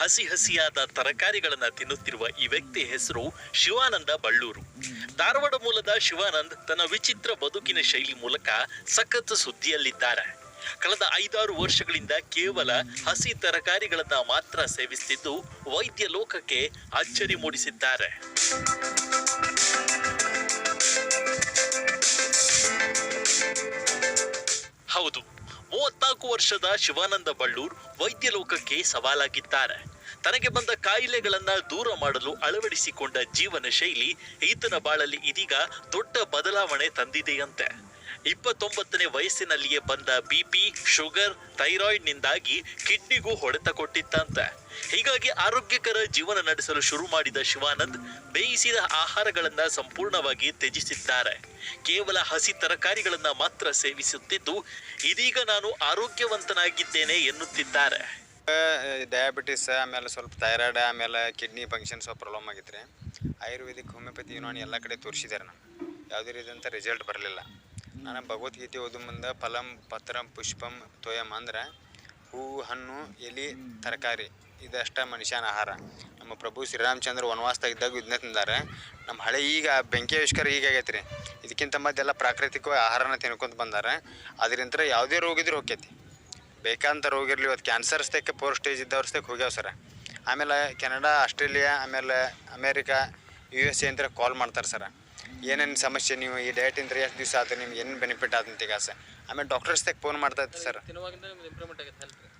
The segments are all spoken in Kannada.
ಹಸಿ ಹಸಿಯಾದ ತರಕಾರಿಗಳನ್ನ ತಿನ್ನುತ್ತಿರುವ ಈ ವ್ಯಕ್ತಿ ಹೆಸರು ಶಿವಾನಂದ ಬಳ್ಳೂರು. ಧಾರವಾಡ ಮೂಲದ ಶಿವಾನಂದ್ ತನ್ನ ವಿಚಿತ್ರ ಬದುಕಿನ ಶೈಲಿ ಮೂಲಕ ಸಖತ್ ಸುದ್ದಿಯಲ್ಲಿದ್ದಾರೆ. ಕಳೆದ ಐದಾರು ವರ್ಷಗಳಿಂದ ಕೇವಲ ಹಸಿ ತರಕಾರಿಗಳನ್ನ ಮಾತ್ರ ಸೇವಿಸುತ್ತಿದ್ದು ವೈದ್ಯ ಲೋಕಕ್ಕೆ ಅಚ್ಚರಿ ಮೂಡಿಸಿದ್ದಾರೆ. ಹೌದು ಮೂವತ್ನಾಲ್ಕು ವರ್ಷದ ಶಿವಾನಂದ ಬಳ್ಳೂರ್ ವೈದ್ಯ ಲೋಕಕ್ಕೆ ಸವಾಲಾಗಿದ್ದಾರೆ. ತನಗೆ ಬಂದ ಕಾಯಿಲೆಗಳನ್ನ ದೂರ ಮಾಡಲು ಅಳವಡಿಸಿಕೊಂಡ ಜೀವನ ಶೈಲಿ ಈತನ ಬಾಳಲ್ಲಿ ಇದೀಗ ದೊಡ್ಡ ಬದಲಾವಣೆ ತಂದಿದೆಯಂತೆ. ಇಪ್ಪತ್ತೊಂಬತ್ತನೇ ವಯಸ್ಸಿನಲ್ಲಿಯೇ ಬಂದ ಬಿಪಿ ಶುಗರ್, ಥೈರಾಯ್ಡ್ ನಿಂದಾಗಿ ಕಿಡ್ನಿಗೂ ಹೊಡೆತ ಕೊಟ್ಟಿತ್ತಂತೆ ಹೀಗಾಗಿ ಆರೋಗ್ಯಕರ ಜೀವನ ನಡೆಸಲು ಶುರು ಮಾಡಿದ ಶಿವಾನಂದ್ ಬೇಯಿಸಿದ ಆಹಾರಗಳನ್ನ ಸಂಪೂರ್ಣವಾಗಿ ತ್ಯಜಿಸಿದ್ದಾರೆ. ಕೇವಲ ಹಸಿ ತರಕಾರಿಗಳನ್ನ ಮಾತ್ರ ಸೇವಿಸುತ್ತಿದ್ದು, ಇದೀಗ ನಾನು ಆರೋಗ್ಯವಂತನಾಗಿದ್ದೇನೆ ಎನ್ನುತ್ತಿದ್ದಾರೆ. ಡಯಾಬಿಟಿಸ್ ಆಮೇಲೆ ಸ್ವಲ್ಪ ಥೈರಾಯ್ಡ್ ಆಮೇಲೆ ಕಿಡ್ನಿ ಫಂಕ್ಷನ್ ಸ್ವಲ್ಪ ಪ್ರಾಬ್ಲಮ್ ಆಗಿತ್ತು ರೀ ಆಯುರ್ವೇದಿಕ್ ಹೋಮಿಯೋಪತಿ ಯೂನಾನಿ ಎಲ್ಲ ಕಡೆ ತೋರಿಸಿದ್ದಾರೆ ನಾನು ಯಾವುದೇ ರೀತಿಯಂಥ ರಿಸಲ್ಟ್ ಬರಲಿಲ್ಲ. ನಾನು ಭಗವದ್ಗೀತೆ ಓದು ಮುಂದೆ ಫಲಂ, ಪತ್ರಂ, ಪುಷ್ಪಂ, ತೋಯಂ ಅಂದ್ರೆ ಹೂವು ಹಣ್ಣು, ಎಲೆ, ತರಕಾರಿ, ಇದಷ್ಟ ಮನುಷ್ಯನ ಆಹಾರ. ನಮ್ಮ ಪ್ರಭು ಶ್ರೀರಾಮಚಂದ್ರ ವನವಾಸದಾಗ ಇದ್ದಾಗ ಇದನ್ನ ತಿಂದಾರೆ. ನಮ್ಮ ಹಳೆ ಈಗ ಬೆಂಕಿ ಆವಿಷ್ಕಾರ ಈಗ ಆಗೈತೆ ರೀ ಇದಕ್ಕಿಂತ ಮದ್ದೆಲ್ಲ ಪ್ರಾಕೃತಿಕವಾಗಿ ಆಹಾರನ ತಿನ್ಕೊಂತ ಬಂದಾರೆ. ಅದರಿಂದ ಯಾವುದೇ ರೋಗ ಇದ್ರೂ ಹೋಗ್ಯೈತಿ ಬೇಕಂತ ರೋಗ ಇರಲಿ ಇವತ್ತು ಕ್ಯಾನ್ಸರ್ ಸ್ಟೇಕ್ ಪೋರ್ ಸ್ಟೇಜ್ ಇದ್ದವ್ರ ಸ್ಟೇಕ್ ಹೋಗ್ಯಾವ ಸರ ಆಮೇಲೆ ಕೆನಡಾ ಆಸ್ಟ್ರೇಲಿಯಾ ಆಮೇಲೆ ಅಮೇರಿಕಾ ಯು ಎಸ್ ಎ ಅಂತ ಕಾಲ್ ಮಾಡ್ತಾರೆ ಸರ್ ಏನೇನು ಸಮಸ್ಯೆ ನೀವು ಈ ಡಯಟಿಂದ ಎಷ್ಟು ದಿವಸ ಆದ್ರೆ ನಿಮ್ಗೆ ಏನು ಬೆನಿಫಿಟ್ ಆದಂತ ಈಗ ಸರ್ ಆಮೇಲೆ ಡಾಕ್ಟರ್ಸ್ದಾಗ ಫೋನ್ ಮಾಡ್ತಾ ಇತ್ತು ಸರ್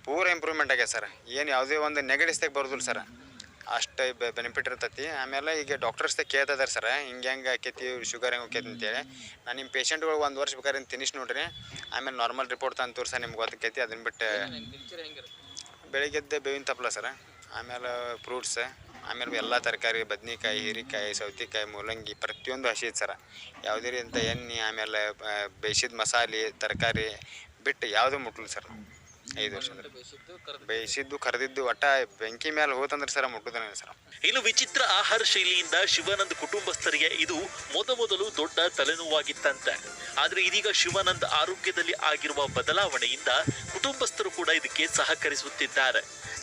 ಪೂರ ಇಂಪ್ರೂವ್ಮೆಂಟ್ ಆಗ್ಯದ ಸರ್ ಏನು ಯಾವುದೇ ಒಂದು ನೆಗಡಿಸ್ದಾಗ ಬರೋದಿಲ್ಲ ಸರ್ ಅಷ್ಟು ಬೆನಿಫಿಟ್ ಇರ್ತೈತಿ. ಆಮೇಲೆ ಈಗ ಡಾಕ್ಟರ್ಸ್ದಾಗ ಕೇಳ್ತಿದಾರೆ ಸರ್, ಹಿಂಗೆ ಹೆಂಗೆ ಆಕೈತಿ ಶುಗರ್ ಹೆಂಗೆ ಆಕೈತಿ ಅಂತೇಳಿ. ನಾನು ನಿಮ್ಮ ಪೇಷಂಟ್ಗಳು ಒಂದು ವರ್ಷ ಬೇಕಾದ್ರೆ ತಿನ್ನಿಸಿ ನೋಡ್ರಿ. ಆಮೇಲೆ ನಾರ್ಮಲ್ ರಿಪೋರ್ಟ್ ತಂದು ತೋರಿಸ ನಿಮ್ಗೆ ಗೊತ್ತೈತಿ ಅದನ್ನ ಬಿಟ್ಟು ಬೆಳಿಗ್ಗೆದ್ದೆ ಬೇವಿನ ತಪ್ಪಲ ಸರ. ಆಮೇಲೆ ಫ್ರೂಟ್ಸ್ ಆಮೇಲೆ ಎಲ್ಲ ತರಕಾರಿ, ಬದ್ನಿಕಾಯಿ, ಹೀರೆಕಾಯಿ, ಸೌತೆಕಾಯಿ, ಮೂಲಂಗಿ, ಪ್ರತಿಯೊಂದು ಹಸಿ ಐತೆ ಸರ. ಯಾವುದೇ ರೀತಿಯಂಥ ಎಣ್ಣೆ, ಆಮೇಲೆ ಬೇಯಿಸಿದ ಮಸಾಲೆ, ತರಕಾರಿ ಬಿಟ್ಟು ಯಾವುದೂ ಮುಟ್ಲು ಸರ್. ಐದು ವರ್ಷ ಬೇಯಿಸಿದ್ದು ಬೇಯಿಸಿದ್ದು ಕರೆದಿದ್ದು ಒಟ್ಟ ಬೆಂಕಿ ಮೇಲೆ ಹೋತಂದ್ರೆ ಸರ ಮುಟ್ಟುದಾನೆ ಸರ್. ಇನ್ನು ವಿಚಿತ್ರ ಆಹಾರ ಶೈಲಿಯಿಂದ ಶಿವಾನಂದ್ ಕುಟುಂಬಸ್ಥರಿಗೆ ಇದು ಮೊದಮೊದಲು ದೊಡ್ಡ ತಲೆನೋವಾಗಿತ್ತಂತೆ. ಆದ್ರೆ ಇದೀಗ ಶಿವಾನಂದ್ ಆರೋಗ್ಯದಲ್ಲಿ ಆಗಿರುವ ಬದಲಾವಣೆಯಿಂದ ಕುಟುಂಬಸ್ಥರು ಕೂಡ ಇದಕ್ಕೆ ಸಹಕರಿಸುತ್ತಿದ್ದಾರೆ.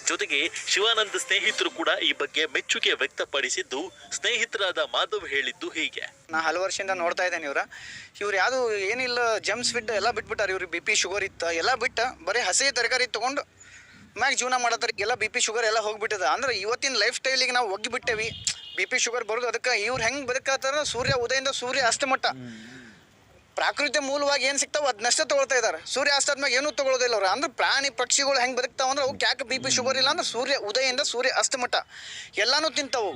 ಜೊತೆಗೆ ಶಿವಾನಂದ್ ಸ್ನೇಹಿತರು ಕೂಡ ಈ ಬಗ್ಗೆ ಮೆಚ್ಚುಗೆ ವ್ಯಕ್ತಪಡಿಸಿದ್ದು ಸ್ನೇಹಿತರಾದ ಮಾಧವ್ ಹೇಳಿದ್ದು ಹೀಗೆ. ನಾ ಹಲವು ವರ್ಷದಿಂದ ನೋಡ್ತಾ ಇದ್ದೇನೆ ಇವ್ರ. ಇವ್ರು ಯಾವುದು ಏನಿಲ್ಲ ಜಮ್ಸ್ ಬಿಟ್ಟು ಎಲ್ಲ ಬಿಟ್ಬಿಟ್ಟಾರೆ ಇವ್ರಿಗೆ ಬಿ ಪಿ ಶುಗರ್ ಇತ್ತು, ಎಲ್ಲ ಬಿಟ್ಟು, ಬರೀ ಹಸಿ ತರಕಾರಿ ತೊಗೊಂಡು ಮ್ಯಾಗ ಜೀವನ ಮಾಡತ್ತಾರೆ ಎಲ್ಲ ಬಿ ಪಿ ಶುಗರ್ ಎಲ್ಲ ಹೋಗ್ಬಿಟ್ಟದ. ಅಂದ್ರೆ ಇವತ್ತಿನ ಲೈಫ್ ಸ್ಟೈಲಿಗೆ ನಾವು ಒಗ್ಗಿಬಿಟ್ಟೇವಿ. ಬಿ ಪಿ ಶುಗರ್ ಬರೋದು ಅದಕ್ಕೆ ಇವ್ರು ಹೆಂಗೆ ಬದುಕತ್ತಾರ ಸೂರ್ಯ, ಉದಯದಿಂದ ಸೂರ್ಯ ಅಸ್ತಮಟ್ಟ ಪ್ರಾಕೃತಿಕ ಮೂಲವಾಗಿ ಏನು ಸಿಗ್ತಾವ ಅದನ್ನಷ್ಟೇ ತೊಗೊಳ್ತಾ ಇದ್ದಾರೆ. ಸೂರ್ಯ ಅಸ್ತಾದ್ಮ್ಯಾಗ ಏನೂ ತೊಗೊಳೋದಿಲ್ಲ ಅವ್ರು. ಅಂದ್ರೆ ಪ್ರಾಣಿ ಪಕ್ಷಿಗಳು ಹೆಂಗೆ ಬದುಕ್ತಾವ ಅಂದ್ರೆ ಅವು ಯಾಕೆ ಬಿ ಪಿ ಶುಗರ್ ಇಲ್ಲ ಅಂದ್ರೆ ಸೂರ್ಯ ಉದಯದಿಂದ ಸೂರ್ಯ ಅಸ್ತಮಠ ಎಲ್ಲನೂ ತಿಂತಾವು.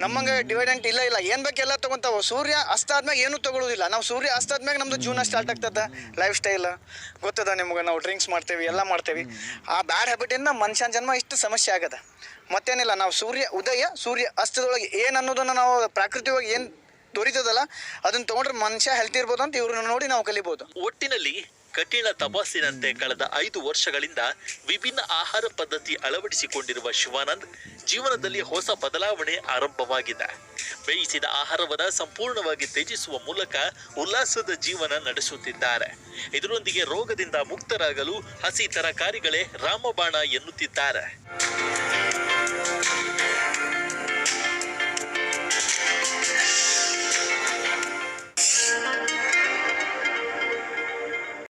ನಮ್ಮಂಗೆ ಡಿವೈಡೆಂಟ್ ಇಲ್ಲ ಇಲ್ಲ. ಏನು ಬೇಕೆಲ್ಲ ಎಲ್ಲ ಸೂರ್ಯ ಸೂರ್ಯ ಅಸ್ತಾದ್ಮ್ಯಾಗ ಏನೂ ತೊಗೊಳೋದಿಲ್ಲ ನಾವು ಸೂರ್ಯ ಅಸ್ತಾದ್ಮ್ಯಾಗ ನಮ್ದು ಜೀವನ ಸ್ಟಾರ್ಟ್ ಆಗ್ತದೆ ಲೈಫ್ ಸ್ಟೈಲ್ ಗೊತ್ತದ ನಿಮ್ಗೆ? ನಾವು ಡ್ರಿಂಕ್ಸ್ ಮಾಡ್ತೇವೆ, ಎಲ್ಲ ಮಾಡ್ತೇವೆ. ಆ ಬ್ಯಾಡ್ ಹ್ಯಾಬಿಟಿಂದ ಮನುಷ್ಯನ ಜನ್ಮ ಇಷ್ಟು ಸಮಸ್ಯೆ ಆಗದ. ಮತ್ತೇನಿಲ್ಲ. ನಾವು ಸೂರ್ಯ ಉದಯ, ಸೂರ್ಯ ಅಸ್ತದೊಳಗೆ ಏನು ಅನ್ನೋದನ್ನು ನಾವು ಪ್ರಾಕೃತಿಕವಾಗಿ ಏನು ದೊರೀತದಲ್ಲ, ಅದನ್ನ ತಗೊಂಡ್ರೆ ಮನುಷ್ಯ ಹೆಲ್ತ್ ಇರ್ಬೋದು ಅಂತ ಇವ್ರನ್ನ ನೋಡಿ ನಾವು ಕಲಿಬಹುದು ಒಟ್ಟಿನಲ್ಲಿ ಕಠಿಣ ತಪಾಸಿನಂತೆ ಕಳೆದ ಐದು ವರ್ಷಗಳಿಂದ ವಿಭಿನ್ನ ಆಹಾರ ಪದ್ಧತಿ ಅಳವಡಿಸಿಕೊಂಡಿರುವ ಶಿವಾನಂದ್ ಜೀವನದಲ್ಲಿ ಹೊಸ ಬದಲಾವಣೆ ಆರಂಭವಾಗಿದೆ. ಬೇಯಿಸಿದ ಆಹಾರವನ್ನ ಸಂಪೂರ್ಣವಾಗಿ ತ್ಯಜಿಸುವ ಮೂಲಕ ಉಲ್ಲಾಸದ ಜೀವನ ನಡೆಸುತ್ತಿದ್ದಾರೆ. ಇದರೊಂದಿಗೆ ರೋಗದಿಂದ ಮುಕ್ತರಾಗಲು ಹಸಿ ತರಕಾರಿಗಳೇ ರಾಮಬಾಣ ಎನ್ನುತ್ತಿದ್ದಾರೆ.